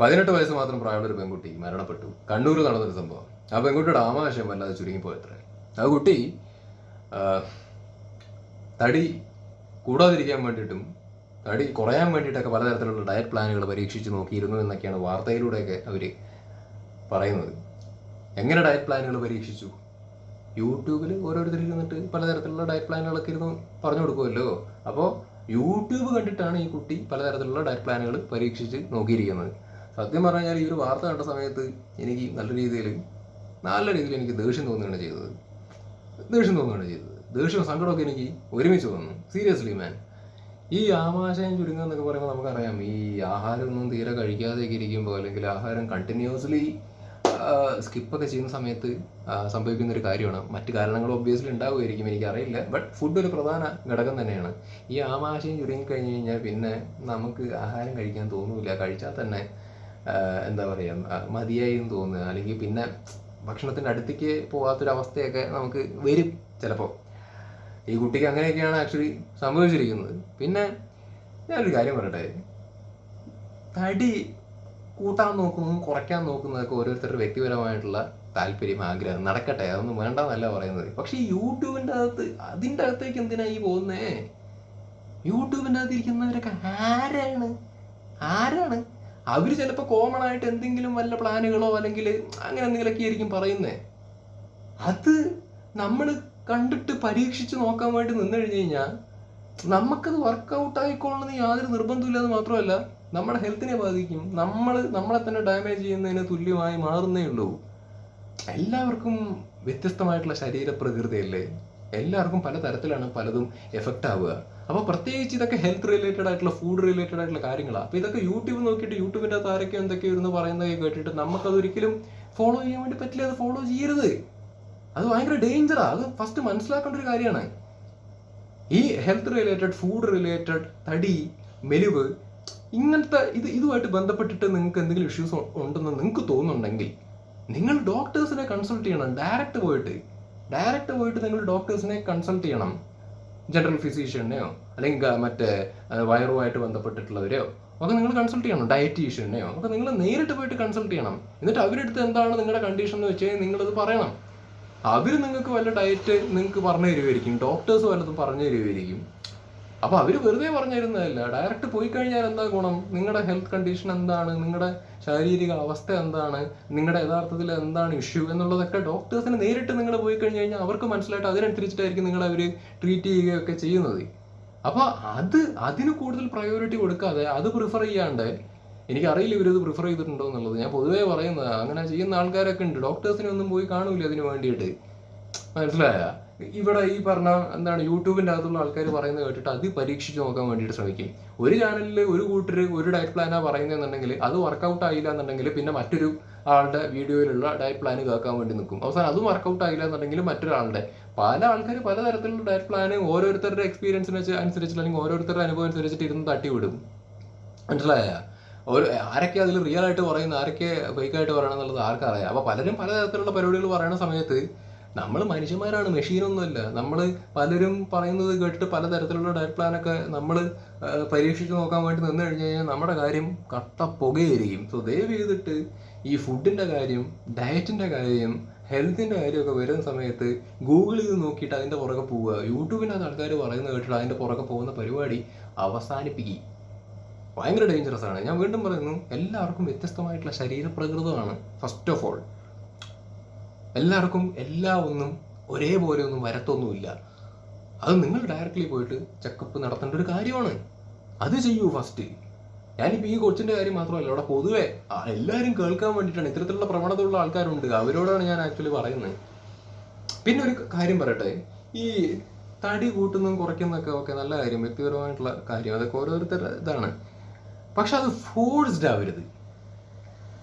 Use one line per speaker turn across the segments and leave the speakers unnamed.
പതിനെട്ട് വയസ്സ് മാത്രം പ്രായമുള്ള ഒരു പെൺകുട്ടി മരണപ്പെട്ടു. കണ്ണൂരിൽ നടന്നൊരു സംഭവം. ആ പെൺകുട്ടിയുടെ ആമാശയം വല്ലാതെ ചുരുങ്ങിപ്പോയത്രേ. ആ കുട്ടി തടി കൂടാതിരിക്കാൻ വേണ്ടിയിട്ടും തടി കുറയാൻ വേണ്ടിയിട്ടൊക്കെ പലതരത്തിലുള്ള ഡയറ്റ് പ്ലാനുകൾ പരീക്ഷിച്ച് നോക്കിയിരുന്നു എന്നൊക്കെയാണ് വാർത്തയിലൂടെയൊക്കെ അവർ പറയുന്നത്. എങ്ങനെ ഡയറ്റ് പ്ലാനുകൾ പരീക്ഷിച്ചു? യൂട്യൂബിൽ ഓരോരുത്തർ ഇരുന്നിട്ട് പലതരത്തിലുള്ള ഡയറ്റ് പ്ലാനുകളൊക്കെ ഇരുന്ന് പറഞ്ഞു കൊടുക്കുമല്ലോ അപ്പോൾ യൂട്യൂബ് കണ്ടിട്ടാണ് ഈ കുട്ടി പലതരത്തിലുള്ള ഡയറ്റ് പ്ലാനുകൾ പരീക്ഷിച്ച് നോക്കിയിരിക്കുന്നത്. സത്യം പറഞ്ഞാൽ ഈ ഒരു വാർത്ത കണ്ട സമയത്ത് എനിക്ക് നല്ല രീതിയിൽ നല്ല രീതിയിൽ എനിക്ക് ദേഷ്യം തോന്നുകയാണ് ചെയ്തത്. ദേഷ്യം തോന്നുകയാണ് ചെയ്തത്. ദേഷ്യവും സങ്കടമൊക്കെ എനിക്ക് ഒരുമിച്ച് തോന്നുന്നു. സീരിയസ്ലി മാൻ ഈ ആമാശയം ചുരുങ്ങുക എന്നൊക്കെ പറയുമ്പോൾ നമുക്കറിയാം ഈ ആഹാരമൊന്നും തീരെ കഴിക്കാതെയൊക്കെ ഇരിക്കുമ്പോൾ അല്ലെങ്കിൽ ആഹാരം കണ്ടിന്യൂസ്ലി സ്കിപ്പൊക്കെ ചെയ്യുന്ന സമയത്ത് സംഭവിക്കുന്ന ഒരു കാര്യമാണ്. മറ്റു കാരണങ്ങൾ ഒബ്വിയസ്ലി ഉണ്ടാവുമായിരിക്കും എനിക്കറിയില്ല. ബട്ട് ഫുഡ് ഒരു പ്രധാന ഘടകം തന്നെയാണ്. ഈ ആമാശയം ചുരുങ്ങി കഴിഞ്ഞ് കഴിഞ്ഞാൽ പിന്നെ നമുക്ക് ആഹാരം കഴിക്കാൻ തോന്നൂല. കഴിച്ചാൽ തന്നെ എന്താ പറയുക മതിയായി എന്ന് തോന്നുക. അല്ലെങ്കിൽ പിന്നെ ഭക്ഷണത്തിന്റെ അടുത്തേക്ക് പോകാത്തൊരവസ്ഥയൊക്കെ നമുക്ക് വരും ചിലപ്പോൾ. ഈ കുട്ടിക്ക് അങ്ങനെയൊക്കെയാണ് ആക്ച്വലി സംഭവിച്ചിരിക്കുന്നത്. പിന്നെ ഞാനൊരു കാര്യം പറയട്ടെ. തടി കൂട്ടാൻ നോക്കുന്നതും കുറയ്ക്കാൻ നോക്കുന്നതൊക്കെ ഓരോരുത്തരുടെ വ്യക്തിപരമായിട്ടുള്ള താല്പര്യം ആഗ്രഹം. നടക്കട്ടെ അതൊന്നും വേണ്ടെന്നല്ല പറയുന്നത്. പക്ഷെ യൂട്യൂബിന്റെ അകത്ത് അതിന്റെ അകത്തേക്ക് എന്തിനാ ഈ പോകുന്നേ? യൂട്യൂബിന്റെ അകത്ത് ഇരിക്കുന്നവരൊക്കെ ആരാണ്? ആരാണ്? അവർ ചിലപ്പോൾ കോമൺ ആയിട്ട് എന്തെങ്കിലും വല്ല പ്ലാനുകളോ അല്ലെങ്കിൽ അങ്ങനെ എന്തെങ്കിലുമൊക്കെ ആയിരിക്കും പറയുന്നേ. അത് നമ്മൾ കണ്ടിട്ട് പരീക്ഷിച്ച് നോക്കാൻ വേണ്ടി നിന്ന് കഴിഞ്ഞ് കഴിഞ്ഞാൽ നമുക്കത് വർക്കൗട്ട് ആയിക്കോളണമെന്ന് യാതൊരു നിർബന്ധമില്ലെന്ന് മാത്രമല്ല നമ്മുടെ ഹെൽത്തിനെ ബാധിക്കും. നമ്മൾ നമ്മളെ തന്നെ ഡാമേജ് ചെയ്യുന്നതിന് തുല്യമായി മാറുന്നേ ഉള്ളൂ. എല്ലാവർക്കും വ്യത്യസ്തമായിട്ടുള്ള ശരീരപ്രകൃതിയല്ലേ? എല്ലാവർക്കും പല തരത്തിലാണ് പലതും എഫക്റ്റ് ആവുക. അപ്പോൾ പ്രത്യേകിച്ച് ഇതൊക്കെ ഹെൽത്ത് റിലേറ്റഡ് ആയിട്ടുള്ള ഫുഡ് റിലേറ്റഡ് ആയിട്ടുള്ള കാര്യങ്ങളാണ് അപ്പോൾ ഇതൊക്കെ യൂട്യൂബ് നോക്കിയിട്ട് യൂട്യൂബിന്റെ അകത്ത് ആരൊക്കെയോ എന്തൊക്കെയോ ഇരുന്ന് പറയുന്നതൊക്കെ കേട്ടിട്ട് നമുക്കത് ഒരിക്കലും ഫോളോ ചെയ്യാൻ വേണ്ടി പറ്റില്ല അത് ഫോളോ ചെയ്യരുത്. അത് ഭയങ്കര ഡേഞ്ചറാണ് അത് ഫസ്റ്റ് മനസ്സിലാക്കേണ്ട ഒരു കാര്യമാണ്. ഈ ഹെൽത്ത് റിലേറ്റഡ് ഫുഡ് റിലേറ്റഡ് തടി മെലിവ് ഇങ്ങനത്തെ ഇത് ഇതുമായിട്ട് ബന്ധപ്പെട്ടിട്ട് നിങ്ങൾക്ക് എന്തെങ്കിലും ഇഷ്യൂസ് ഉണ്ടെന്ന് നിങ്ങൾക്ക് തോന്നുന്നുണ്ടെങ്കിൽ നിങ്ങൾ ഡോക്ടേഴ്സിനെ കൺസൾട്ട് ചെയ്യണം. ഡയറക്റ്റ് പോയിട്ട് ഡയറക്റ്റ് പോയിട്ട് നിങ്ങൾ ഡോക്ടേഴ്സിനെ കൺസൾട്ട് ചെയ്യണം. ജനറൽ ഫിസീഷ്യനെയോ അല്ലെങ്കിൽ മറ്റേ വയറുമായിട്ട് ബന്ധപ്പെട്ടിട്ടുള്ളവരെയോ ഒക്കെ നിങ്ങൾ കൺസൾട്ട് ചെയ്യണം. ഡയറ്റീഷ്യനെയോ ഒക്കെ നിങ്ങൾ നേരിട്ട് പോയിട്ട് കൺസൾട്ട് ചെയ്യണം. എന്നിട്ട് അവരെടുത്ത് എന്താണ് നിങ്ങളുടെ കണ്ടീഷൻ എന്ന് വെച്ചാൽ നിങ്ങളത് പറയണം. അവർ നിങ്ങൾക്ക് വല്ല ഡയറ്റ് നിങ്ങൾക്ക് പറഞ്ഞു തരുമായിരിക്കും ഡോക്ടേഴ്സ് വല്ലതും പറഞ്ഞു തരുമായിരിക്കും അപ്പോൾ അവർ വെറുതെ പറഞ്ഞിരുന്നതല്ല? ഡയറക്റ്റ് പോയി കഴിഞ്ഞാൽ എന്താ ഗുണം? നിങ്ങളുടെ ഹെൽത്ത് കണ്ടീഷൻ എന്താണ്? നിങ്ങളുടെ ശാരീരിക അവസ്ഥ എന്താണ്? നിങ്ങളുടെ യഥാർത്ഥത്തിൽ എന്താണ് ഇഷ്യൂ എന്നുള്ളതൊക്കെ ഡോക്ടേഴ്സിന് നേരിട്ട് നിങ്ങൾ പോയി കഴിഞ്ഞു കഴിഞ്ഞാൽ അവർക്ക് മനസ്സിലായിട്ട് അതിനനുസരിച്ചിട്ടായിരിക്കും നിങ്ങൾ അവർ ട്രീറ്റ് ചെയ്യുകയൊക്കെ ചെയ്യുന്നത്. അപ്പോൾ അത് അതിന് കൂടുതൽ പ്രയോറിറ്റി കൊടുക്കാതെ അത് പ്രിഫർ ചെയ്യാണ്ട് എനിക്കറിയില്ല ഇവരത് പ്രിഫർ ചെയ്തിട്ടുണ്ടോ എന്നുള്ളത്. ഞാൻ പൊതുവേ പറയുന്നത്. അങ്ങനെ ചെയ്യുന്ന ആൾക്കാരൊക്കെ ഉണ്ട്. ഡോക്ടേഴ്സിനെ ഒന്നും പോയി കാണൂല അതിന് വേണ്ടിയിട്ട്. മനസ്സിലായ? ഇവിടെ ഈ പറഞ്ഞ എന്താണ് യൂട്യൂബിന്റെ അകത്തുള്ള ആൾക്കാർ പറയുന്നത് കേട്ടിട്ട് അത് പരീക്ഷിച്ച് നോക്കാൻ വേണ്ടിയിട്ട് ശ്രമിക്കും. ഒരു ചാനലിൽ ഒരു കൂട്ടർ ഒരു ഡയറ്റ് പ്ലാനാണ് പറയുന്നതെന്നുണ്ടെങ്കിൽ അത് വർക്കൗട്ട് ആയില്ല എന്നുണ്ടെങ്കിൽ പിന്നെ മറ്റൊരു ആളുടെ വീഡിയോയിലുള്ള ഡയറ്റ് പ്ലാൻ കേൾക്കാൻ വേണ്ടി നിൽക്കും. അവസാനം അതും വർക്കൗട്ട് ആയില്ല എന്നുണ്ടെങ്കിൽ മറ്റൊരാളുടെ. പല ആൾക്കാർ പലതരത്തിലുള്ള ഡയറ്റ് പ്ലാന് ഓരോരുത്തരുടെ എക്സ്പീരിയൻസിന് അനുസരിച്ചിട്ട് അല്ലെങ്കിൽ ഓരോരുത്തരുടെ അനുഭവം അനുസരിച്ചിട്ട് ഇരുന്ന് തട്ടിവിടും. മനസ്സിലായ? ഒരു ആരൊക്കെ അതിൽ റിയൽ ആയിട്ട് പറയുന്നു ആരൊക്കെ ഫേക്കായിട്ട് പറയണം എന്നുള്ളത് ആർക്കറിയാം. അപ്പോൾ പലരും പലതരത്തിലുള്ള പരിപാടികൾ പറയുന്ന സമയത്ത് നമ്മൾ മനുഷ്യന്മാരാണ് മെഷീനൊന്നുമല്ല. നമ്മൾ പലരും പറയുന്നത് കേട്ടിട്ട് പലതരത്തിലുള്ള ഡയറ്റ് പ്ലാനൊക്കെ നമ്മൾ പരീക്ഷിച്ച് നോക്കാൻ വേണ്ടി നിന്ന് കഴിഞ്ഞ് കഴിഞ്ഞാൽ നമ്മുടെ കാര്യം കട്ട പുകയായിരിക്കും. സോ ദയവ് ചെയ്തിട്ട് ഈ ഫുഡിന്റെ കാര്യം ഡയറ്റിന്റെ കാര്യം ഹെൽത്തിന്റെ കാര്യമൊക്കെ വരുന്ന സമയത്ത് ഗൂഗിളിൽ ചെയ്ത് നോക്കിയിട്ട് അതിന്റെ പുറകെ പോവുക. യൂട്യൂബിനകത്ത് ആൾക്കാർ പറയുന്നത് കേട്ടിട്ട് അതിന്റെ പുറകെ പോകുന്ന പരിപാടി അവസാനിപ്പിക്കുക. ഭയങ്കര ഡേഞ്ചറസ് ആണ്. ഞാൻ വീണ്ടും പറയുന്നു എല്ലാവർക്കും വ്യത്യസ്തമായിട്ടുള്ള ശരീരപ്രകൃതമാണ് ഫസ്റ്റ് ഓഫ് ഓൾ എല്ലാവർക്കും എല്ലാ ഒന്നും ഒരേപോലെ ഒന്നും വരത്തൊന്നുമില്ല. അത് നിങ്ങൾ ഡയറക്റ്റ്ലി പോയിട്ട് ചെക്കപ്പ് നടത്തേണ്ട ഒരു കാര്യമാണ്. അത് ചെയ്യൂ ഫസ്റ്റ് ഞാനിപ്പോൾ ഈ കൊച്ചിന്റെ കാര്യം മാത്രമല്ല അവിടെ പൊതുവെ എല്ലാവരും കേൾക്കാൻ വേണ്ടിയിട്ടാണ് ഇത്തരത്തിലുള്ള പ്രവണതയുള്ള ആൾക്കാരുണ്ട്. അവരോടാണ് ഞാൻ ആക്ച്വലി പറയുന്നത്. പിന്നെ ഒരു കാര്യം പറയട്ടെ. ഈ തടി കൂട്ടുന്നതും കുറയ്ക്കുന്നതൊക്കെ ഒക്കെ നല്ല കാര്യം വ്യക്തിപരമായിട്ടുള്ള കാര്യം. അതൊക്കെ ഓരോരുത്തരുടെ ഇതാണ്. പക്ഷെ അത് ഫോഴ്സ്ഡ് ആവരുത്.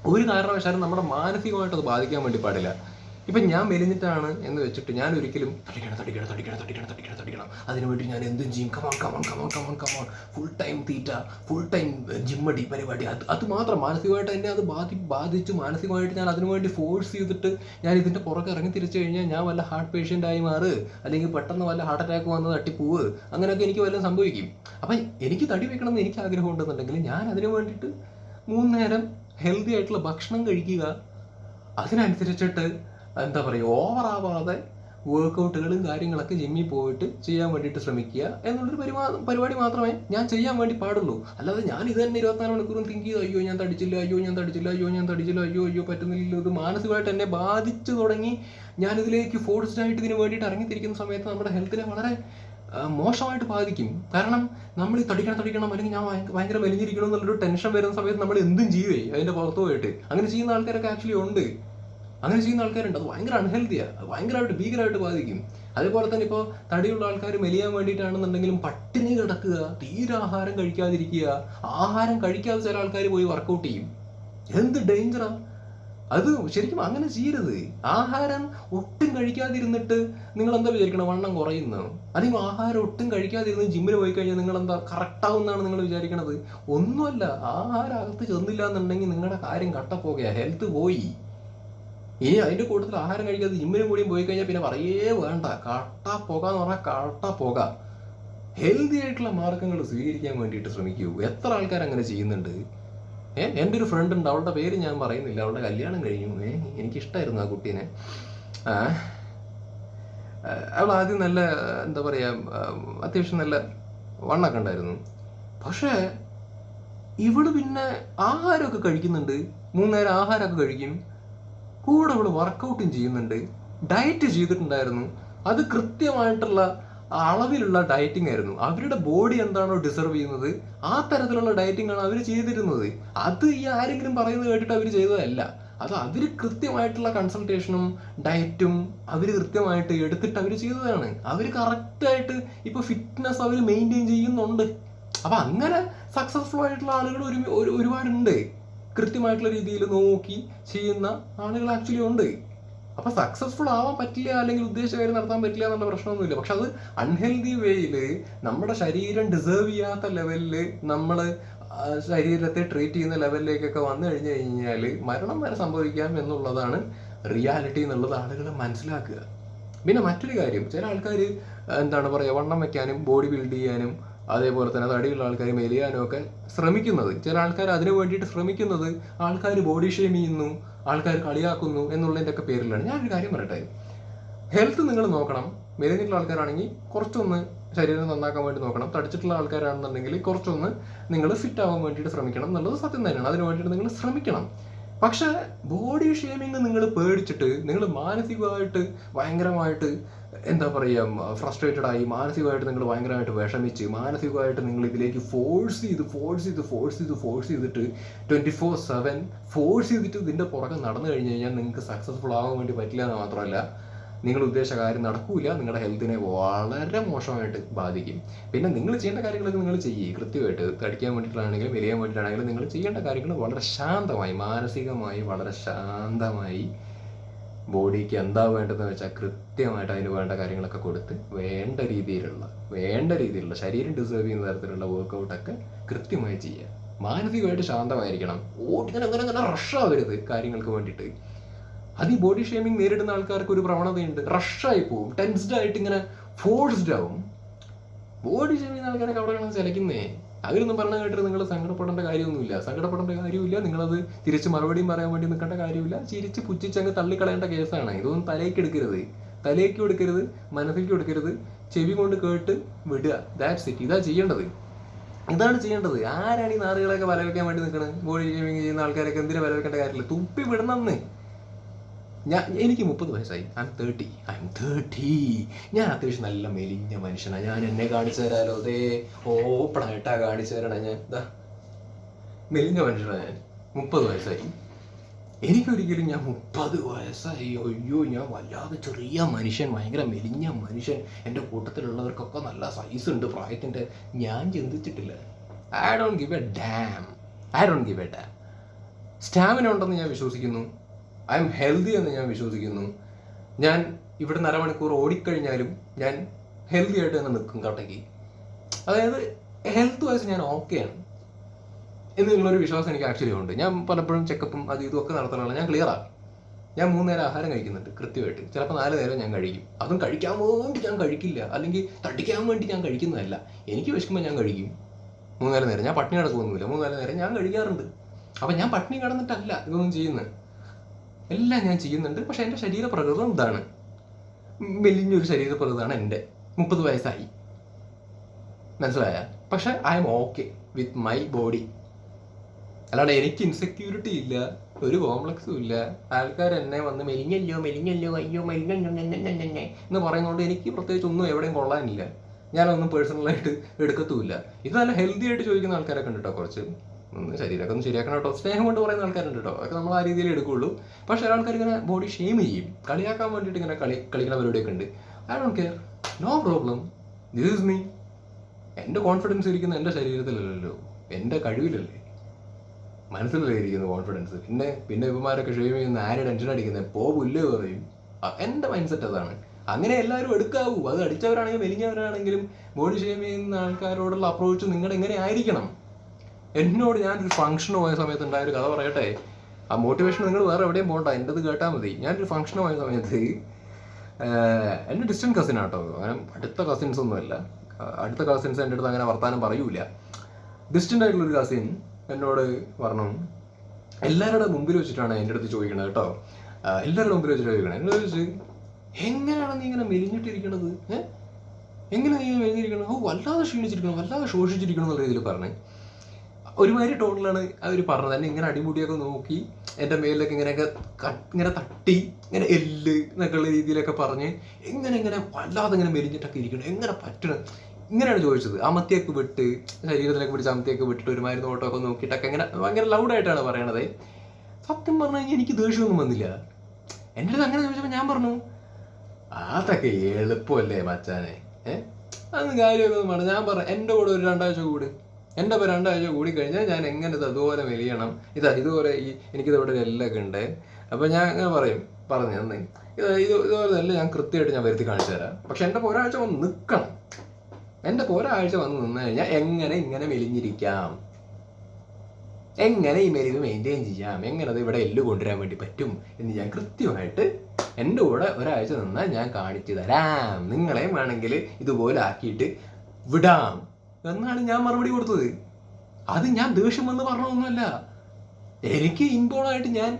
ഒരു കാരണവശാലും നമ്മുടെ മാനസികമായിട്ട് അത് ബാധിക്കാൻ വേണ്ടി പാടില്ല. ഇപ്പം ഞാൻ മെലിഞ്ഞിട്ടാണ് എന്ന് വെച്ചിട്ട് ഞാൻ ഒരിക്കലും തടിക്കണം തടിക്കണം തടിക്കണം തടിക്കണം തടിക്കണം തടിക്കണം. അതിനുവേണ്ടി ഞാൻ എന്തും ചെയ്യും. Come on come on come on come on come on full time theta full time ജിമ്മടി പരിപാടി. അത് അത് മാത്രം മാനസികമായിട്ട് എന്നെ അത് ബാധി ബാധിച്ചു. മാനസികമായിട്ട് ഞാൻ അതിനു വേണ്ടി ഫോഴ്സ് ചെയ്തിട്ട് ഞാൻ ഇതിന്റെ പുറകെ ഇറങ്ങി തിരിച്ചു കഴിഞ്ഞാൽ ഞാൻ വല്ല ഹാർട്ട് പേഷ്യന്റായി മാറ്. അല്ലെങ്കിൽ പെട്ടെന്ന് വല്ല ഹാർട്ട് അറ്റാക്ക് വന്ന് തട്ടിപ്പോവ്. അങ്ങനെയൊക്കെ എനിക്ക് വല്ലതും സംഭവിക്കും. അപ്പം എനിക്ക് തടി വെക്കണം എന്ന് എനിക്ക് ആഗ്രഹം ഉണ്ടെന്നുണ്ടെങ്കിൽ ഞാൻ അതിനു വേണ്ടിയിട്ട് മൂന്ന് നേരം ഹെൽത്തി ആയിട്ടുള്ള ഭക്ഷണം കഴിക്കുക. അതിനനുസരിച്ചിട്ട് എന്താ പറയുക ഓവറാവാതെ വർക്കൗട്ടുകളും കാര്യങ്ങളൊക്കെ ജിമ്മിൽ പോയിട്ട് ചെയ്യാൻ വേണ്ടിയിട്ട് ശ്രമിക്കുക എന്നുള്ളൊരു പരിപാ പരിപാടി മാത്രമേ ഞാൻ ചെയ്യാൻ വേണ്ടി പാടുള്ളൂ. അല്ലാതെ ഞാൻ ഇത് തന്നെ ഇരുപത്തിനാല് മണിക്കൂറും തിങ്ക് ചെയ്ത് അയ്യോ ഞാൻ തടിച്ചില്ല അയ്യോ ഞാൻ തടിച്ചില്ല അയ്യോ ഞാൻ തടിച്ചില്ല അയ്യോ അയ്യോ പറ്റുന്നില്ല ഇത് മാനസികമായിട്ട് എന്നെ ബാധിച്ചു തുടങ്ങി ഞാനിതിലേക്ക് ഫോഴ്സ്ഡ് ആയിട്ട് ഇതിന് വേണ്ടിയിട്ട് ഇറങ്ങിത്തിരിക്കുന്ന സമയത്ത് നമ്മുടെ ഹെൽത്തിനെ വളരെ മോശമായിട്ട് ബാധിക്കും. കാരണം നമ്മൾ ഈ തടിക്കണം തടിക്കണം അല്ലെങ്കിൽ ഞാൻ ഭയങ്കര- മെലിഞ്ഞിരിക്കണം എന്നുള്ളൊരു ടെൻഷൻ വരുന്ന സമയത്ത് നമ്മൾ എന്തും ചെയ്യുവേ അതിന്റെ പുറത്തു പോയിട്ട്. അങ്ങനെ ചെയ്യുന്ന ആൾക്കാരൊക്കെ ആക്ച്വലി ഉണ്ട്. അങ്ങനെ ചെയ്യുന്ന ആൾക്കാരുണ്ട്. അത് ഭയങ്കര അൺഹെൽത്തിയാണ് അത് ഭയങ്കരമായിട്ട് ഭീകരമായിട്ട് ബാധിക്കും. അതേപോലെ തന്നെ ഇപ്പോൾ തടിയുള്ള ആൾക്കാർ മെലിയാൻ വേണ്ടിയിട്ടാണെന്നുണ്ടെങ്കിലും പട്ടിണി കിടക്കുക തീരെ ആഹാരം കഴിക്കാതിരിക്കുക ആഹാരം കഴിക്കാതെ ചില ആൾക്കാർ പോയി വർക്കൗട്ട് ചെയ്യും. എന്ത് ഡേഞ്ചറാ അത് ശരിക്കും അങ്ങനെ ചെയ്യരുത്. ആഹാരം ഒട്ടും കഴിക്കാതിരുന്നിട്ട് നിങ്ങൾ എന്താ വിചാരിക്കണം? വണ്ണം കുറയുന്നു. അല്ലെങ്കിൽ ആഹാരം ഒട്ടും കഴിക്കാതിരുന്ന് ജിമ്മിൽ പോയി കഴിഞ്ഞാൽ നിങ്ങൾ എന്താ കറക്റ്റ് ആവുമെന്നാണ് നിങ്ങൾ വിചാരിക്കണത്? ഒന്നുമല്ല. ആഹാരം അകത്ത് ചെന്നില്ല എന്നുണ്ടെങ്കിൽ നിങ്ങളുടെ കാര്യം കട്ടപ്പോകയാ. ഹെൽത്ത് പോയി. ഇനി അതിന്റെ കൂട്ടത്തിൽ ആഹാരം കഴിക്കാതെ ജിമ്മിന് കൂടിയും പോയി കഴിഞ്ഞാൽ പിന്നെ പറയേ വേണ്ട. കട്ട പുക എന്ന് പറഞ്ഞാൽ കട്ട പുക. ഹെൽത്തി ആയിട്ടുള്ള മാർഗങ്ങൾ സ്വീകരിക്കാൻ വേണ്ടിയിട്ട് ശ്രമിക്കൂ. എത്ര ആൾക്കാർ അങ്ങനെ ചെയ്യുന്നുണ്ട്? ഏഹ് എന്റെ ഒരു ഫ്രണ്ട് ഉണ്ട്. അവളുടെ പേര് ഞാൻ പറയുന്നില്ല. അവളുടെ കല്യാണം കഴിഞ്ഞു. ഏഹ് എനിക്കിഷ്ടമായിരുന്നു ആ കുട്ടീനെ. അവൾ ആദ്യം നല്ല എന്താ പറയാ അത്യാവശ്യം നല്ല വണ്ണൊക്കെ ഉണ്ടായിരുന്നു. പക്ഷേ ഇവൾ പിന്നെ ആഹാരമൊക്കെ കഴിക്കുന്നുണ്ട്. മൂന്നേരം ആഹാരമൊക്കെ കഴിക്കും. കൂടെ അവൾ വർക്കൗട്ടും ചെയ്യുന്നുണ്ട്. ഡയറ്റ് ചെയ്തിട്ടുണ്ടായിരുന്നു. അത് കൃത്യമായിട്ടുള്ള അളവിലുള്ള ഡയറ്റിംഗ് ആയിരുന്നു. അവരുടെ ബോഡി എന്താണോ ഡിസർവ് ചെയ്യുന്നത് ആ തരത്തിലുള്ള ഡയറ്റിംഗ് ആണ് അവർ ചെയ്തിരുന്നത്. അത് ഈ ആരെങ്കിലും പറയുന്നത് കേട്ടിട്ട് അവർ ചെയ്തതല്ല. അത് അവർ കൃത്യമായിട്ടുള്ള കൺസൾട്ടേഷനും ഡയറ്റും അവർ കൃത്യമായിട്ട് എടുത്തിട്ട് അവർ ചെയ്തതാണ്. അവർ കറക്റ്റായിട്ട് ഇപ്പൊ ഫിറ്റ്നസ് അവർ മെയിന്റെയിൻ ചെയ്യുന്നുണ്ട്. അപ്പൊ അങ്ങനെ സക്സസ്ഫുൾ ആയിട്ടുള്ള ആളുകൾ ഒരു ഒരു- ഒരുപാടുണ്ട്. കൃത്യമായിട്ടുള്ള രീതിയിൽ നോക്കി ചെയ്യുന്ന ആളുകൾ ആക്ച്വലി ഉണ്ട്. അപ്പൊ സക്സസ്ഫുൾ ആവാൻ പറ്റില്ല അല്ലെങ്കിൽ ഉദ്ദേശിച്ച കാര്യം നടത്താൻ പറ്റില്ല എന്നുള്ള പ്രശ്നമൊന്നുമില്ല. പക്ഷെ അത് അൺഹെൽതി വേയിൽ നമ്മുടെ ശരീരം ഡിസേർവ് ചെയ്യാത്ത ലെവലിൽ നമ്മൾ ശരീരത്തെ ട്രീറ്റ് ചെയ്യുന്ന ലെവലിലേക്കൊക്കെ വന്നു കഴിഞ്ഞു കഴിഞ്ഞാൽ മരണം വരെ സംഭവിക്കാം എന്നുള്ളതാണ് റിയാലിറ്റി എന്നുള്ളത് ആളുകൾ മനസ്സിലാക്കുക. പിന്നെ മറ്റൊരു കാര്യം ചില ആൾക്കാർ എന്താണ് പറയുക വണ്ണം വെക്കാനും ബോഡി ബിൽഡ് ചെയ്യാനും അതേപോലെ തന്നെ തടിയുള്ള ആൾക്കാർ മെലിയാനും ഒക്കെ ശ്രമിക്കുന്നത്. ചില ആൾക്കാർ അതിനു വേണ്ടിയിട്ട് ശ്രമിക്കുന്നത് ആൾക്കാർ ബോഡി ഷെയിം ചെയ്യുന്നു ആൾക്കാർ കളിയാക്കുന്നു എന്നുള്ളതിന്റെ ഒക്കെ പേരിലാണ്. ഞാനൊരു കാര്യം പറയട്ടെ. ഹെൽത്ത് നിങ്ങൾ നോക്കണം. മെലിഞ്ഞിട്ടുള്ള ആൾക്കാരാണെങ്കിൽ കുറച്ചൊന്ന് ശരീരം നന്നാക്കാൻ വേണ്ടി നോക്കണം. തടിച്ചിട്ടുള്ള ആൾക്കാരാണെന്നുണ്ടെങ്കിൽ കുറച്ചൊന്ന് നിങ്ങൾ ഫിറ്റ് ആവാൻ വേണ്ടിയിട്ട് ശ്രമിക്കണം എന്നുള്ളത് സത്യം തന്നെയാണ്. അതിന് വേണ്ടിയിട്ട് നിങ്ങൾ ശ്രമിക്കണം. പക്ഷേ ബോഡി ഷേമിങ് നിങ്ങൾ പേടിച്ചിട്ട് നിങ്ങൾ മാനസികമായിട്ട് ഭയങ്കരമായിട്ട് എന്താ പറയുക ഫ്രസ്ട്രേറ്റഡ് ആയി മാനസികമായിട്ട് നിങ്ങൾ ഭയങ്കരമായിട്ട് വിഷമിച്ച് മാനസികമായിട്ട് നിങ്ങൾ ഇതിലേക്ക് ഫോഴ്സ് ചെയ്ത് ഫോഴ്സ് ചെയ്ത് ഫോഴ്സ് ചെയ്ത് ഫോഴ്സ് ചെയ്തിട്ട് ട്വന്റി ഫോർ സെവൻ ഫോഴ്സ് ചെയ്തിട്ട് ഇതിന്റെ പുറകെ നടന്നു കഴിഞ്ഞ് കഴിഞ്ഞാൽ നിങ്ങൾക്ക് സക്സസ്ഫുൾ ആവാൻ വേണ്ടി പറ്റില്ല എന്ന് മാത്രമല്ല നിങ്ങൾ ഉദ്ദേശിച്ച കാര്യം നടക്കൂല നിങ്ങളുടെ ഹെൽത്തിനെ വളരെ മോശമായിട്ട് ബാധിക്കും. പിന്നെ നിങ്ങൾ ചെയ്യേണ്ട കാര്യങ്ങളൊക്കെ നിങ്ങൾ ചെയ്യേ. കൃത്യമായിട്ട് തടിക്കാൻ വേണ്ടിയിട്ടാണെങ്കിലും വലിയാൻ വേണ്ടിയിട്ടാണെങ്കിലും നിങ്ങൾ ചെയ്യേണ്ട കാര്യങ്ങൾ വളരെ ശാന്തമായി മാനസികമായി വളരെ ശാന്തമായി ബോഡിക്ക് എന്താ വേണ്ടതെന്ന് വെച്ചാൽ കൃത്യമായിട്ട് അതിന് വേണ്ട കാര്യങ്ങളൊക്കെ കൊടുത്ത് വേണ്ട രീതിയിലുള്ള വേണ്ട രീതിയിലുള്ള ശരീരം ഡിസേർവ് ചെയ്യുന്ന തരത്തിലുള്ള വർക്കൗട്ടൊക്കെ കൃത്യമായി ചെയ്യുക. മാനസികമായിട്ട് ശാന്തമായിരിക്കണം. ഓടിങ്ങനെ അങ്ങനെ അങ്ങനെ റഷാവരുത് കാര്യങ്ങൾക്ക് വേണ്ടിയിട്ട്. അത് ഈ ബോഡി ഷേമിംഗ് നേരിടുന്ന ആൾക്കാർക്ക് ഒരു പ്രവണതയുണ്ട്. റഷായി പോവും. ടെൻസ്ഡ് ആയിട്ട് ഇങ്ങനെ ഫോഴ്സ്ഡ് ആവും. ബോഡി ഷേമിംഗ് ആൾക്കാരൊക്കെ അവിടെ കിടന്ന് ചലക്കുന്നേ അവരൊന്നും പറഞ്ഞ കേട്ടിട്ട് നിങ്ങൾ സങ്കടപ്പെടേണ്ട കാര്യമൊന്നുമില്ല. സങ്കടപ്പെടേണ്ട കാര്യമില്ല. നിങ്ങളത് തിരിച്ച് മറുപടിയും പറയാൻ വേണ്ടി നിൽക്കേണ്ട കാര്യമില്ല. ചിരിച്ച് പുച്ഛിച്ചങ്ങ് തള്ളിക്കളയേണ്ട കേസാണ്. ഇതൊന്നും തലേക്ക് എടുക്കരുത്. തലേക്ക് എടുക്കരുത് മനസ്സിലേക്ക് എടുക്കരുത്. ചെവി കൊണ്ട് കേട്ട് വിടുക. ദാറ്റ്സ് ഇറ്റ് ഇതാ ചെയ്യേണ്ടത്. ഇതാണ് ചെയ്യേണ്ടത്. ആരാണ് ഈ നാറുകളൊക്കെ വലവെക്കാൻ വേണ്ടി നിൽക്കുന്നത് ബോഡി ഷേമിംഗ് ചെയ്യുന്ന ആൾക്കാരൊക്കെ എന്തിനാ വലവെക്കേണ്ട കാര്യമില്ല. തുപ്പി വിടണമെന്ന് ഞാൻ എനിക്ക് മുപ്പത് വയസ്സായി. I am thirty I am thirty ഞാൻ അത്യാവശ്യം നല്ല മെലിഞ്ഞ മനുഷ്യനാണ് ഞാൻ എന്നെ കാണിച്ചു തരാലോ. അതേ ഓപ്പണായിട്ടാ കാണിച്ചു തരണേ ഞാൻ. ഇതാ മെലിഞ്ഞ മനുഷ്യനാണ് ഞാൻ. മുപ്പത് വയസ്സായി. എനിക്കൊരിക്കലും ഞാൻ മുപ്പത് വയസ്സായി. അയ്യോ ഞാൻ വല്ലാതെ ചെറിയ മനുഷ്യൻ ഭയങ്കര മെലിഞ്ഞ മനുഷ്യൻ. എന്റെ കൂട്ടത്തിലുള്ളവർക്കൊക്കെ നല്ല സൈസ് ഉണ്ട്. പ്രായത്തിന്റെ ഞാൻ ചിന്തിച്ചിട്ടില്ല. I don't give a damn I don't give a damn stamina ഉണ്ടെന്ന് ഞാൻ വിശ്വസിക്കുന്നു. ഐ എം ഹെൽത്തി എന്ന് ഞാൻ വിശ്വസിക്കുന്നു. ഞാൻ ഇവിടുന്ന് അരമണിക്കൂർ ഓടിക്കഴിഞ്ഞാലും ഞാൻ ഹെൽത്തി ആയിട്ട് തന്നെ നിൽക്കും കട്ടയ്ക്ക്. അതായത് ഹെൽത്ത് വൈസ് ഞാൻ ഓക്കെയാണ് എന്നുള്ളൊരു വിശ്വാസം എനിക്ക് ആക്ച്വലി ഉണ്ട്. ഞാൻ പലപ്പോഴും ചെക്കപ്പും അത് ഇതും ഒക്കെ നടത്തുന്നതാണ്. ഞാൻ ക്ലിയറാണ് ഞാൻ മൂന്ന് നേരം ആഹാരം കഴിക്കുന്നുണ്ട് കൃത്യമായിട്ട്. ചിലപ്പോൾ നാല് നേരം ഞാൻ കഴിക്കും. അതും കഴിക്കാൻ വേണ്ടി ഞാൻ കഴിക്കില്ല. അല്ലെങ്കിൽ തട്ടിക്കാൻ വേണ്ടി ഞാൻ കഴിക്കുന്നതല്ല. എനിക്ക് വിശക്കുമ്പോൾ ഞാൻ കഴിക്കും. മൂന്നാൽ നേരം ഞാൻ പട്ടിണി കിടക്കൊന്നുമില്ല മൂന്നാൽ നേരം ഞാൻ കഴിക്കാറുണ്ട്. അപ്പം ഞാൻ പട്ടിണി കിടന്നിട്ടല്ല ഇതൊന്നും ചെയ്യുന്നത്. എല്ലാം ഞാൻ ചെയ്യുന്നുണ്ട്. പക്ഷെ എന്റെ ശരീരപ്രകൃതം ഇതാണ്. മെലിഞ്ഞൊരു ശരീരപ്രകൃതമാണ് എന്റെ. മുപ്പത് വയസ്സായി. മനസ്സിലായ? പക്ഷെ I am okay with my body അല്ലാണ്ട് എനിക്ക് ഇൻസെക്യൂരിറ്റി ഇല്ല. ഒരു കോംപ്ലക്സും ഇല്ല. ആൾക്കാർ എന്നെ വന്ന് മെലിഞ്ഞല്ലോ മെലിഞ്ഞല്ലോ അയ്യോ മെലിഞ്ഞല്ലോ എന്ന് പറയുന്നതുകൊണ്ട് എനിക്ക് പ്രത്യേകിച്ച് ഒന്നും എവിടെയും കൊള്ളാനില്ല. ഞാനൊന്നും പേഴ്സണലായിട്ട് എടുക്കത്തുമില്ല. ഇത് നല്ല ഹെൽത്തി ആയിട്ട് ചോദിക്കുന്ന ആൾക്കാരൊക്കെ ഉണ്ട് കേട്ടോ കുറച്ച്. ഒന്ന് ശരീരമൊക്കെ ഒന്ന് ശരിയാക്കണം കേട്ടോ. സ്നേഹം കൊണ്ട് പറയുന്ന ആൾക്കാരുണ്ട് കേട്ടോ. അതൊക്കെ നമ്മൾ ആ രീതിയിൽ എടുക്കുള്ളൂ പക്ഷെ ചില ഇങ്ങനെ ബോഡി ഷെയിം ചെയ്യും. കളിയാക്കാൻ വേണ്ടിയിട്ട് ഇങ്ങനെ കളി കളിക്കുന്ന പരിപാടിയൊക്കെ ഉണ്ട്. I don't care no problem this is me എന്റെ കോൺഫിഡൻസ് ഇരിക്കുന്ന എന്റെ ശരീരത്തിലല്ലല്ലോ. എന്റെ കഴിവിലല്ലേ. മനസ്സിലല്ലേ ഇരിക്കുന്ന കോൺഫിഡൻസ് പിന്നെ പിന്നെ ഇവന്മാരൊക്കെ ഷെയിം ചെയ്യുന്ന ആര് ടെൻഷൻ അടിക്കുന്നത് പോ പുല്ല് പറയും എന്റെ മൈൻഡ് സെറ്റ് അതാണ്. അങ്ങനെ എല്ലാവരും എടുക്കാവൂ. അത് അടിച്ചവരാണെങ്കിലും മെലിഞ്ഞവരാണെങ്കിലും ബോഡി ഷെയിം ചെയ്യുന്ന ആൾക്കാരോടുള്ള അപ്രോച്ച് നിങ്ങളുടെ എങ്ങനെ ആയിരിക്കണം? എന്നോട് ഞാനൊരു ഫംഗ്ഷന് പോയ സമയത്ത് ഉണ്ടായൊരു കഥ പറയട്ടെ. ആ മോട്ടിവേഷൻ നിങ്ങൾ വേറെ എവിടെയും പോകണ്ട എന്റെത് കേട്ടാൽ മതി. ഞാനൊരു ഫംഗ്ഷന് പോയ സമയത്ത് എന്റെ ഡിസ്റ്റന്റ് കസിൻ ആട്ടോ. അടുത്ത കസിൻസ് ഒന്നുമല്ല. അടുത്ത കസിൻസ് എന്റെ അടുത്ത് അങ്ങനെ വർത്താനം പറയൂല ഡിസ്റ്റന്റ് ആയിട്ടുള്ളൊരു കസിൻ എന്നോട് പറഞ്ഞു എല്ലാവരുടെ മുമ്പിൽ വെച്ചിട്ടാണ് എന്റെ അടുത്ത് ചോദിക്കണത് കേട്ടോ. എല്ലാവരുടെ മുമ്പിൽ വെച്ചിട്ട് ചോദിക്കണം എന്നോട് ചോദിച്ചു എങ്ങനെയാണ് നീ ഇങ്ങനെ മെലിഞ്ഞിട്ടിരിക്കണത്? ഏഹ് എങ്ങനെ നീ മെലിഞ്ഞിരിക്കണം ഓ വല്ലാതെ ക്ഷീണിച്ചിരിക്കണം വല്ലാതെ ശോഷിച്ചിരിക്കണം എന്നുള്ള രീതിയിൽ പറഞ്ഞു ഒരുമാതിരി ടോണിലാണ് അവർ പറഞ്ഞത്. എന്നെ ഇങ്ങനെ അടിമുടിയൊക്കെ നോക്കി എന്റെ മേലിലൊക്കെ ഇങ്ങനെയൊക്കെ ഇങ്ങനെ തട്ടി ഇങ്ങനെ എല്ല് എന്നൊക്കെയുള്ള രീതിയിലൊക്കെ പറഞ്ഞ് എങ്ങനെ ഇങ്ങനെ വല്ലാതെ ഇങ്ങനെ മെലിഞ്ഞിട്ടൊക്കെ ഇരിക്കണം എങ്ങനെ പറ്റണം? ഇങ്ങനെയാണ് ചോദിച്ചത്. അമത്തിയൊക്കെ വിട്ട് ശരീരത്തിലൊക്കെ പിടിച്ച് അമത്തിയൊക്കെ വിട്ടിട്ട് ഒരുമാതിരി നോട്ടമൊക്കെ നോക്കിയിട്ടൊക്കെ ഇങ്ങനെ ഭയങ്കര ലൗഡായിട്ടാണ് പറയണത്. സത്യം പറഞ്ഞു കഴിഞ്ഞാൽ എനിക്ക് ദേഷ്യമൊന്നും വന്നില്ല. എന്റെ അടുത്ത് അങ്ങനെ ചോദിച്ചപ്പോൾ ഞാൻ പറഞ്ഞു അതൊക്കെ എളുപ്പമല്ലേ മച്ചാനെ? ഏഹ് അതൊന്നും ഒന്നും പറഞ്ഞു ഞാൻ പറഞ്ഞു എന്റെ കൂടെ ഒരു രണ്ടാഴ്ച കൂടി. എന്റെ ഇപ്പോൾ രണ്ടാഴ്ച കൂടി കഴിഞ്ഞാൽ ഞാൻ എങ്ങനെ ഇത് അതുപോലെ മെലിയണം? ഇതാ ഇതുപോലെ ഈ എനിക്കിത് ഇവിടെ എല്ലാം എല്ലൊക്കെ ഉണ്ട്. അപ്പോൾ ഞാൻ അങ്ങനെ പറയും പറഞ്ഞു തന്നെ ഇത് ഇത് ഇതുപോലെ തന്നെ ഞാൻ കൃത്യമായിട്ട് ഞാൻ വരുത്തി കാണിച്ചു തരാം. പക്ഷെ എന്റെ ഒരാഴ്ച വന്ന് നിൽക്കണം എന്റെ ഒരാഴ്ച വന്ന് നിന്ന് കഴിഞ്ഞാൽ എങ്ങനെ ഇങ്ങനെ മെലിഞ്ഞിരിക്കാം? എങ്ങനെ ഈ മെലിവ് മെയിന്റെയിൻ ചെയ്യാം? എങ്ങനെ അത് ഇവിടെ എല്ല് കൊണ്ടുവരാൻ വേണ്ടി പറ്റും എന്ന് ഞാൻ കൃത്യമായിട്ട് എന്റെ കൂടെ ഒരാഴ്ച നിന്നാൽ ഞാൻ കാണിച്ചു തരാം. നിങ്ങളെയും വേണമെങ്കിൽ ഇതുപോലെ ആക്കിയിട്ട് വിടാം. എന്നാണ് ഞാൻ മറുപടി കൊടുത്തത്. അത് ഞാൻ ദേഷ്യം വന്ന് പറഞ്ഞതൊന്നുമല്ല. എനിക്ക് ഇൻബോളായിട്ട് ഞാൻ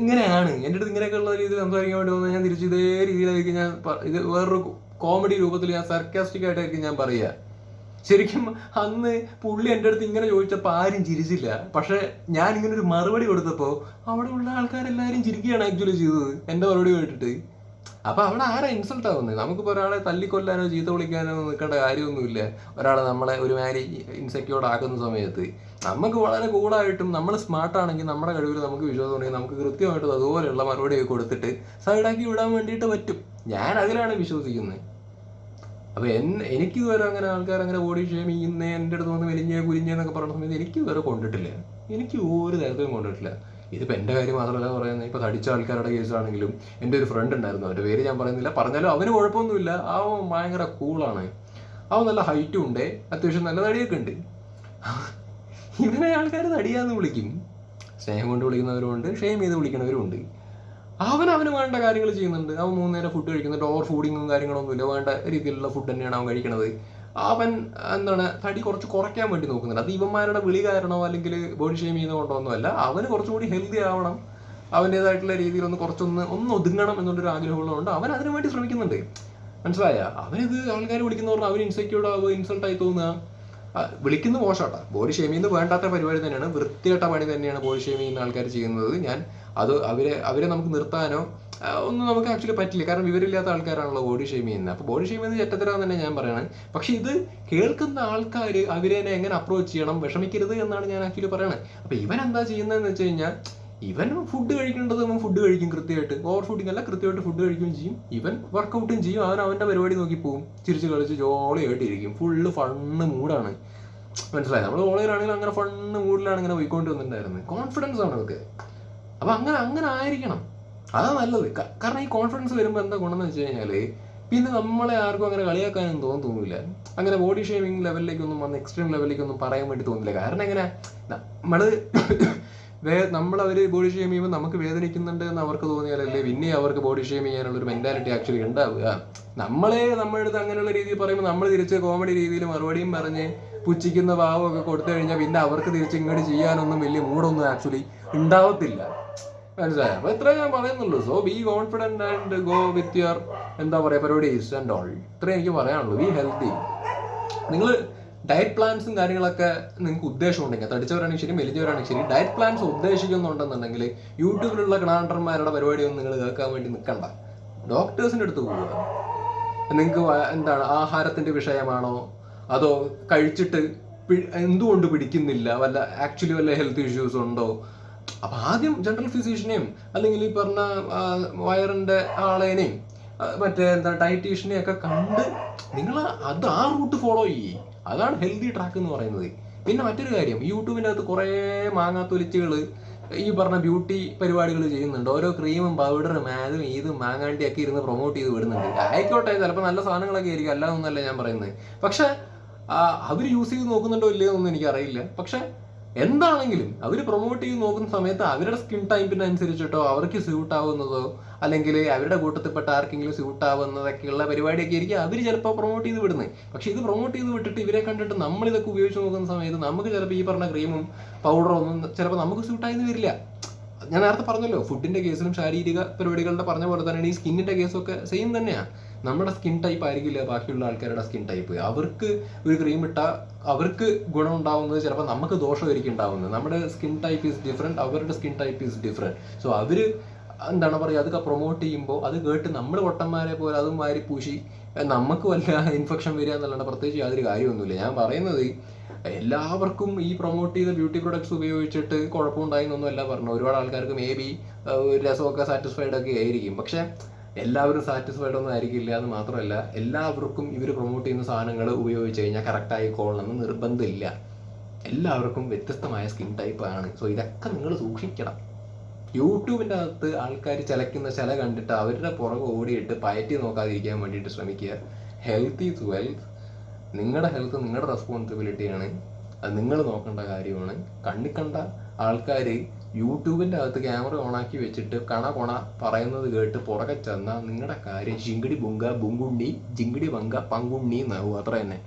ഇങ്ങനെയാണ്. എന്റെ അടുത്ത് ഇങ്ങനെയൊക്കെ ഉള്ള രീതിയിൽ സംസാരിക്കാൻ വേണ്ടി വന്നാൽ ഞാൻ തിരിച്ച് ഇതേ രീതിയിലായിരിക്കും ഞാൻ ഇത് വേറൊരു കോമഡി രൂപത്തിൽ ഞാൻ സർക്കാസ്റ്റിക് ആയിട്ടായിരിക്കും ഞാൻ പറയുക. ശരിക്കും അന്ന് പുള്ളി എന്റെ അടുത്ത് ഇങ്ങനെ ചോദിച്ചപ്പോൾ ആരും ചിരിച്ചില്ല. പക്ഷെ ഞാൻ ഇങ്ങനെ ഒരു മറുപടി കൊടുത്തപ്പോൾ അവിടെയുള്ള ആൾക്കാരെല്ലാവരും ചിരിക്കുകയാണ് ആക്ച്വലി ചെയ്തത്. എന്റെ മറുപടി കേട്ടിട്ട്. അപ്പൊ അവിടെ ആരാ ഇൻസൾട്ട് ആവുന്നത് നമുക്കിപ്പോൾ ഒരാളെ തല്ലിക്കൊല്ലാനോ ചീത്ത വിളിക്കാനോ നിൽക്കേണ്ട കാര്യമൊന്നുമില്ല. ഒരാളെ നമ്മളെ ഒരു ഒരുമാതിരി ഇൻസെക്യൂർഡ് ആക്കുന്ന സമയത്ത് നമുക്ക് വളരെ കൂളായിട്ടും നമ്മൾ സ്മാർട്ട് ആണെങ്കിൽ നമ്മുടെ കഴിവിൽ നമുക്ക് വിശ്വാസം ഉണ്ടെങ്കിൽ നമുക്ക് കൃത്യമായിട്ട് അതുപോലെയുള്ള മറുപടി കൊടുത്തിട്ട് സൈഡാക്കി വിടാൻ വേണ്ടിയിട്ട് പറ്റും. ഞാൻ അതിലാണ് വിശ്വസിക്കുന്നത്. അപ്പൊ എന്നെ എനിക്ക് ഇതുവരെ അങ്ങനെ ആൾക്കാർ അങ്ങനെ ബോഡി ഷേം ഇന്ന് എന്റെ അടുത്ത് വന്ന് മെലിഞ്ഞ കുലിഞ്ഞ എന്നൊക്കെ പറഞ്ഞ സമയത്ത് എനിക്ക് ഇതുവരെ കൊണ്ടിട്ടില്ല. എനിക്ക് ഒരു തരത്തിലും കൊണ്ടിട്ടില്ല. ഇതിപ്പോൾ എന്റെ കാര്യം മാത്രമല്ല പറയുന്നത് ഇപ്പോൾ തടിച്ച ആൾക്കാരുടെ കേസാണെങ്കിലും എന്റെ ഒരു ഫ്രണ്ട് ഉണ്ടായിരുന്നു അവന്റെ പേര് ഞാൻ പറയുന്നില്ല. പറഞ്ഞാലും അവന് കുഴപ്പമൊന്നുമില്ല. അവൻ ഭയങ്കര കൂളാണ് അവൻ നല്ല ഹൈറ്റും ഉണ്ട്. അത്യാവശ്യം നല്ല തടിയൊക്കെ ഉണ്ട്. ഇവനെ ആൾക്കാർ തടിയാന്ന് വിളിക്കും. സ്നേഹം കൊണ്ട് വിളിക്കുന്നവരുമുണ്ട് ഷെയിം ചെയ്ത് വിളിക്കുന്നവരുമുണ്ട്. അവൻ അവന് വേണ്ട കാര്യങ്ങൾ ചെയ്യുന്നുണ്ട്. അവൻ മൂന്ന് നേരം ഫുഡ് കഴിക്കുന്നുണ്ട്. ഓവർ ഫുഡിങ്ങും കാര്യങ്ങളൊന്നുമില്ല. വേണ്ട രീതിയിലുള്ള ഫുഡ് തന്നെയാണ് അവൻ കഴിക്കുന്നത് അവൻ എന്താണ് തടി കുറച്ച് കുറയ്ക്കാൻ വേണ്ടി നോക്കുന്നുണ്ട്. അത് ഇവന്മാരുടെ വിളി കാരണമോ അല്ലെങ്കിൽ ബോഡി ഷെയിം ചെയ്യുന്നതുകൊണ്ടോ ഒന്നുമല്ല അവന് കുറച്ചുകൂടി ഹെൽത്തി ആവണം. അവന്റെതായിട്ടുള്ള രീതിയിൽ ഒന്ന് കുറച്ചൊന്ന് ഒന്ന് ഒതുങ്ങണം എന്നുള്ളൊരു ആഗ്രഹമുള്ളതുകൊണ്ട് അവൻ അതിനു വേണ്ടി ശ്രമിക്കുന്നുണ്ട്. മനസ്സിലായ? അവനിത് ആൾക്കാർ വിളിക്കുന്ന പറഞ്ഞാൽ അവന് ഇൻസെക്യൂർഡ് ആവുക ഇൻസൾട്ടായി തോന്നുക. വിളിക്കുന്ന മോശമാട്ടാ ബോഡി ഷെയിം ചെയ്യുന്നത് വേണ്ടാത്ത പരിപാടി തന്നെയാണ്. വൃത്തികെട്ട പണി തന്നെയാണ് ബോഡി ഷെയിം ചെയ്യുന്ന ആൾക്കാർ ചെയ്യുന്നത്. ഞാൻ അത് അവരെ അവരെ നമുക്ക് നിർത്താനോ ഒന്നും നമുക്ക് ആക്ച്വലി പറ്റില്ല. കാരണം വിവരമില്ലാത്ത ആൾക്കാരാണല്ലോ ബോഡി ഷെയിം ചെയ്യുന്നത്. അപ്പോൾ ബോഡി ഷെയിം ചെയ്യുന്നത് ചെറ്റത്തരാന്ന് തന്നെ ഞാൻ പറയണത് പക്ഷെ ഇത് കേൾക്കുന്ന ആൾക്കാർ അവരെ എങ്ങനെ അപ്രോച്ച് ചെയ്യണം വിഷമിക്കരുത് എന്നാണ് ഞാൻ ആക്ച്വലി പറയണത് അപ്പോൾ ഇവൻ എന്താ ചെയ്യുന്നതെന്ന് വെച്ച് കഴിഞ്ഞാൽ ഇവൻ ഫുഡ് കഴിക്കേണ്ടത് അവൻ ഫുഡ് കഴിക്കും കൃത്യമായിട്ട്. ഓവർ ഫുഡിങ് അല്ല കൃത്യമായിട്ട് ഫുഡ് കഴിക്കുകയും ചെയ്യും. ഇവൻ വർക്കൗട്ടും ചെയ്യും. അവൻ അവന്റെ പരിപാടി നോക്കി പോകും ചിരിച്ച് കളിച്ച് ജോളിയായിട്ട് ഇരിക്കും. ഫുള്ള് ഫണ്ണ് മൂഡാണ് മനസ്സിലായി? നമ്മൾ ഓൺലൈനാണെങ്കിൽ അങ്ങനെ ഫണ്ണ് മൂഡിലാണ് ഇങ്ങനെ പോയിക്കൊണ്ട് വന്നിട്ടുണ്ടായിരുന്നത് കോൺഫിഡൻസ് ആണ് അവർക്ക്. അപ്പൊ അങ്ങനെ അങ്ങനെ ആയിരിക്കണം. അതാ നല്ലത്. കാരണം ഈ കോൺഫിഡൻസ് വരുമ്പോൾ എന്താ ഗുണമെന്ന് വെച്ച് കഴിഞ്ഞാൽ പിന്നെ നമ്മളെ ആർക്കും അങ്ങനെ കളിയാക്കാനൊന്നും തോന്നുന്നില്ല അങ്ങനെ ബോഡി ഷേമിങ് ലെവലിലേക്കൊന്നും വന്ന് എക്സ്ട്രീം ലെവലിലേക്കൊന്നും പറയാൻ വേണ്ടി തോന്നില്ല. കാരണം എങ്ങനെ? നമ്മൾ വേ നമ്മൾ അവർ ബോഡി ഷെയിം ചെയ്യുമ്പോൾ നമുക്ക് വേദനിക്കുന്നുണ്ട് എന്ന് അവർക്ക് തോന്നിയാലല്ലേ പിന്നെ അവർക്ക് ബോഡി ഷെയിം ചെയ്യാനുള്ള ഒരു മെന്റാലിറ്റി ആക്ച്വലി ഉണ്ടാവുക. നമ്മളെ നമ്മുടെ അടുത്ത് അങ്ങനെയുള്ള രീതിയിൽ പറയുമ്പോൾ നമ്മൾ തിരിച്ച് കോമഡി രീതിയിൽ മറുപടിയും പറഞ്ഞ് പുച്ഛിക്കുന്ന ഭാവമൊക്കെ കൊടുത്തു കഴിഞ്ഞാൽ പിന്നെ അവർക്ക് തിരിച്ച് ഇങ്ങോട്ട് ചെയ്യാനൊന്നും വലിയ മൂടൊന്നും ആക്ച്വലി ഉണ്ടാവത്തില്ല. മനസ്സിലായോ? അപ്പൊ ഇത്രേ ഞാൻ പറയുന്നുള്ളൂ. So be confident and go with your എന്താ പറയുക പരിപാടീസ് ആൻഡ് ഓൾ ഇത്രേ എനിക്ക് പറയാനുള്ളൂ. ബി ഹെൽത്തി നിങ്ങൾ ഡയറ്റ് പ്ലാൻസും കാര്യങ്ങളൊക്കെ നിങ്ങൾക്ക് ഉദ്ദേശം ഉണ്ടെങ്കിൽ തടിച്ചവരാണെങ്കിൽ ശരി മെലിഞ്ഞവരാണെങ്കിൽ ശരി ഡയറ്റ് പ്ലാൻസ് ഉദ്ദേശിക്കുന്നുണ്ടെന്നുണ്ടെങ്കിൽ യൂട്യൂബിലുള്ള കണാണ്ടർമാരുടെ പരിപാടിയൊന്നും നിങ്ങൾ കേൾക്കാൻ വേണ്ടി നിൽക്കണ്ട. ഡോക്ടേഴ്സിന്റെ അടുത്ത് പോവുക. നിങ്ങൾക്ക് എന്താണ് ആഹാരത്തിന്റെ വിഷയമാണോ? അതോ കഴിച്ചിട്ട് എന്തുകൊണ്ട് പിടിക്കുന്നില്ല? വല്ല ആക്ച്വലി വല്ല ഹെൽത്ത് ഇഷ്യൂസ് ഉണ്ടോ? അപ്പൊ ആദ്യം ജനറൽ ഫിസിഷ്യനെയും അല്ലെങ്കിൽ ഈ പറഞ്ഞ വയറിന്റെ ആളേനെയും മറ്റേ എന്താ ഡയറ്റീഷ്യനെയും ഒക്കെ കണ്ട് നിങ്ങൾ അത് ആ റൂട്ട് ഫോളോ ചെയ്യേ. അതാണ് ഹെൽത്തി ട്രാക്ക് എന്ന് പറയുന്നത്. പിന്നെ മറ്റൊരു കാര്യം യൂട്യൂബിന്റെ അകത്ത് കുറേ മാങ്ങാത്തൊലിച്ചുകൾ ഈ പറഞ്ഞ ബ്യൂട്ടി പരിപാടികൾ ചെയ്യുന്നുണ്ട്. ഓരോ ക്രീമും പൗഡറും അതും ഇതും മാങ്ങാണ്ടിയൊക്കെ ഇരുന്ന് പ്രൊമോട്ട് ചെയ്ത് വിടുന്നുണ്ട്. ആയിക്കോട്ടെ ചിലപ്പോൾ നല്ല സാധനങ്ങളൊക്കെ ആയിരിക്കും. അല്ലാതൊന്നല്ല ഞാൻ പറയുന്നത്. പക്ഷെ അവർ യൂസ് ചെയ്ത് നോക്കുന്നുണ്ടോ ഇല്ലയോ എന്നൊന്നും എനിക്കറിയില്ല. പക്ഷെ എന്താണെങ്കിലും അവർ പ്രൊമോട്ട് ചെയ്ത് നോക്കുന്ന സമയത്ത് അവരുടെ സ്കിൻ ടൈപ്പിനനുസരിച്ചിട്ടോ അവർക്ക് സ്യൂട്ട് ആവുന്നതോ അല്ലെങ്കിൽ അവരുടെ കൂട്ടത്തിൽപ്പെട്ട ആർക്കെങ്കിലും സ്യൂട്ട് ആവുന്നതൊക്കെയുള്ള പരിപാടിയൊക്കെ ആയിരിക്കും അവർ ചിലപ്പോൾ പ്രൊമോട്ട് ചെയ്ത് വിടുന്നത് പക്ഷെ ഇത് പ്രൊമോട്ട് ചെയ്ത് വിട്ടിട്ട് ഇവരെ കണ്ടിട്ട് നമ്മൾ ഇതൊക്കെ ഉപയോഗിച്ച് നോക്കുന്ന സമയത്ത് നമുക്ക് ചിലപ്പോൾ ഈ പറഞ്ഞ ക്രീമും പൗഡറും ഒന്നും ചിലപ്പോൾ നമുക്ക് സ്യൂട്ടായെന്ന് വരില്ല. ഞാൻ നേരത്തെ പറഞ്ഞല്ലോ ഫുഡിന്റെ കേസിലും ശാരീരിക പരിപാടികളുടെ പറഞ്ഞ പോലെ തന്നെയാണ് ഈ സ്കിന്നിന്റെ കേസൊക്കെ സെയിം തന്നെയാണ് നമ്മുടെ സ്കിൻ ടൈപ്പ് ആയിരിക്കില്ല ബാക്കിയുള്ള ആൾക്കാരുടെ സ്കിൻ ടൈപ്പ് അവർക്ക് ഒരു ക്രീം ഇട്ടാൽ അവർക്ക് ഗുണം ഉണ്ടാവുന്നത് ചിലപ്പോൾ നമുക്ക് ദോഷമായിരിക്കും ഉണ്ടാവുന്നത്. നമ്മുടെ സ്കിൻ ടൈപ്പ് ഈസ് ഡിഫറെന്റ് അവരുടെ skin type is different so അവർ എന്താണ് പറയുക അതൊക്കെ പ്രൊമോട്ട് ചെയ്യുമ്പോൾ അത് കേട്ട് നമ്മൾ പൊട്ടന്മാരെ പോലെ അതും മാരി പൂശി നമുക്ക് വല്ല ഇൻഫെക്ഷൻ വരിക എന്നല്ലാണ്ട് പ്രത്യേകിച്ച് യാതൊരു കാര്യമൊന്നുമില്ല. ഞാൻ പറയുന്നത് എല്ലാവർക്കും ഈ പ്രൊമോട്ട് ചെയ്ത ബ്യൂട്ടി പ്രൊഡക്ട്സ് ഉപയോഗിച്ചിട്ട് കുഴപ്പമുണ്ടായി എന്നൊന്നും അല്ല പറഞ്ഞു ഒരുപാട് ആൾക്കാർക്ക് മേ ബി രസമൊക്കെ സാറ്റിസ്ഫൈഡ് ഒക്കെ ആയിരിക്കും. പക്ഷെ എല്ലാവരും സാറ്റിസ്ഫൈഡ് ഒന്നും ആയിരിക്കില്ല എന്ന് മാത്രമല്ല എല്ലാവർക്കും ഇവർ പ്രൊമോട്ട് ചെയ്യുന്ന സാധനങ്ങൾ ഉപയോഗിച്ച് കഴിഞ്ഞാൽ കറക്റ്റായി ആയിക്കോളണം എന്ന് നിർബന്ധമില്ല. എല്ലാവർക്കും വ്യത്യസ്തമായ സ്കിൻ ടൈപ്പ് ആണ്. സോ ഇതൊക്കെ നിങ്ങൾ സൂക്ഷിക്കണം. യൂട്യൂബിന്റെ അകത്ത് ആൾക്കാർ ചിലക്കുന്ന ചില കണ്ടിട്ട് അവരുടെ പുറകെ ഓടിയിട്ട് പയറ്റി നോക്കാതിരിക്കാൻ വേണ്ടിയിട്ട് ശ്രമിക്കുക. ഹെൽത്ത് ഈസ് വെൽത്ത് നിങ്ങളുടെ ഹെൽത്ത് നിങ്ങളുടെ റെസ്പോൺസിബിലിറ്റിയാണ് അത് നിങ്ങൾ നോക്കേണ്ട കാര്യമാണ്. കണ്ണി കണ്ട ആൾക്കാർ യൂട്യൂബിന്റെ അകത്ത് ക്യാമറ ഓണാക്കി വെച്ചിട്ട് കണ കൊണ പറയുന്നത് കേട്ട് പുറകെ ചെന്നാൽ നിങ്ങളുടെ കാര്യം ചിങ്കിടി ബുങ്ക ബുങ്കുണ്ണി ജിങ്കിടി ബങ്ക പങ്കുണ്ണി എന്നാവും. അത്ര തന്നെ